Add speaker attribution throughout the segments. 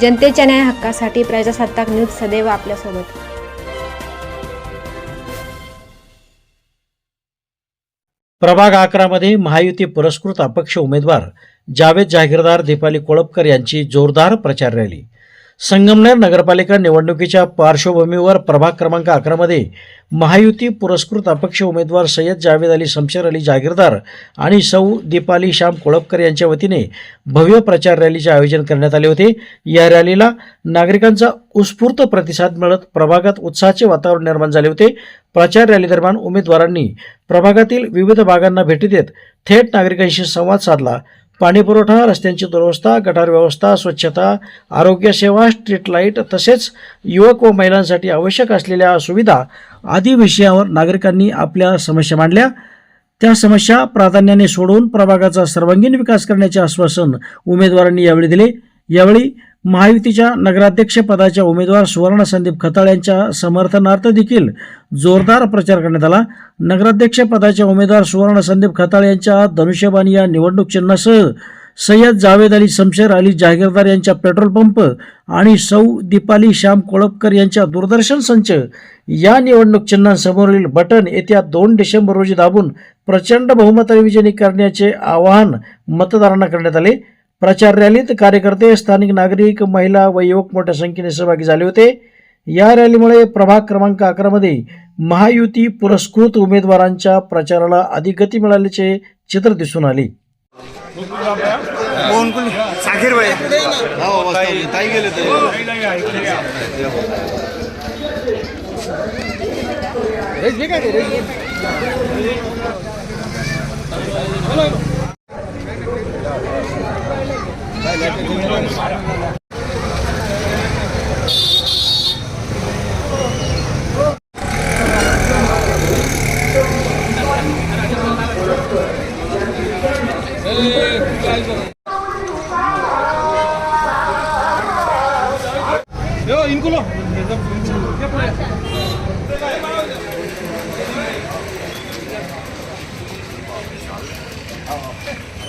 Speaker 1: जनतेच्या न्याय हक्कासाठी प्रजासत्ताक न्यूज सदैव आपल्यासोबत.
Speaker 2: प्रभाग अकरामध्ये महायुती पुरस्कृत अपक्ष उमेदवार जावेद जागीरदार दीपाली कोळपकर यांची जोरदार प्रचार रॅली. संगमनेर नगरपालिका निवडणुकीच्या पार्श्वभूमीवर प्रभाग क्रमांक अकरामध्ये महायुती पुरस्कृत अपक्ष उमेदवार सय्यद जावेद अली शमशेर अली जागीरदार आणि सौ दीपाली श्याम कोळपकर यांच्या वतीने भव्य प्रचार रॅलीचे आयोजन करण्यात आले होते. या रॅलीला नागरिकांचा उत्स्फूर्त प्रतिसाद मिळत प्रभागात उत्साहाचे वातावरण निर्माण झाले होते. प्रचार रॅलीदरम्यान उमेदवारांनी प्रभागातील विविध भागांना भेटी देत थेट नागरिकांशी संवाद साधला. पाणीपुरवठा रस्त्यांची दुरवस्था गटार व्यवस्था स्वच्छता आरोग्य सेवा स्ट्रीट लाइट तसेच युवक व महिलांसाठी आवश्यक असलेल्या सुविधा आदी विषयावर नागरिकांनी आपल्या समस्या मांडल्या. त्या समस्या प्राधान्याने सोडवून प्रभागाचा सर्वांगीण विकास करण्याचे आश्वासन उमेदवारांनी यावेळी दिले. यावेळी महायुतीच्या नगराध्यक्षपदाच्या उमेदवार सुवर्ण संदीप खताळ यांच्या समर्थनार्थ देखील जोरदार प्रचार करण्यात आला. नगराध्यक्षपदाच्या उमेदवार सुवर्ण संदीप खताळ यांच्या धनुष्यबाणी या निवडणूक चिन्हासह सय्यद जावेद अली शमशेर अली जहागीरदार यांच्या पेट्रोल पंप आणि सौ दीपाली श्याम कोळपकर यांच्या दूरदर्शन संच या निवडणूक चिन्हांसमोरील बटन येत्या दोन डिसेंबर रोजी दाबून प्रचंड बहुमताने विजयी करण्याचे आवाहन मतदारांना करण्यात आले. प्रचार रॅलीत कार्यकर्ते स्थानिक नागरिक महिला व युवक मोठ्या संख्येने सहभागी झाले होते. या रॅलीमुळे प्रभाग क्रमांक अकरामध्ये महायुती पुरस्कृत उमेदवारांच्या प्रचाराला अधिक गती मिळाल्याचे चित्र दिसून आले.
Speaker 3: Hey,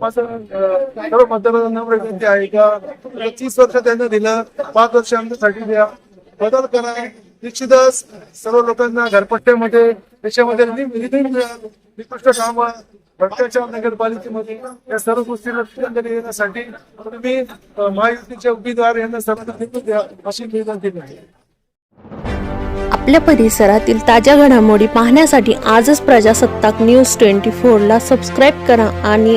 Speaker 4: माझं सर्व मतदारांना विनंती आहे का तीस वर्ष त्यांना दिलं पाच वर्ष आमच्यासाठी द्या. बदल करा. निश्चितच सर्व लोकांना घरपट्ट्यामध्ये त्याच्यामध्ये निकृष्ट काम भटक्याच्या नगरपालिकेमध्ये या सर्व गोष्टीला तिरंदाजी देण्यासाठी तुम्ही अं, महायुतीच्या उमेदवार यांना सर्वांना निवडून द्या अशी विनंती आहे
Speaker 5: आपल्या परिसरातील ताज्या घडामोडी पाहण्यासाठी आजच प्रजासत्ताक न्यूज ट्वेंटी फोरला सबस्क्राईब करा आणि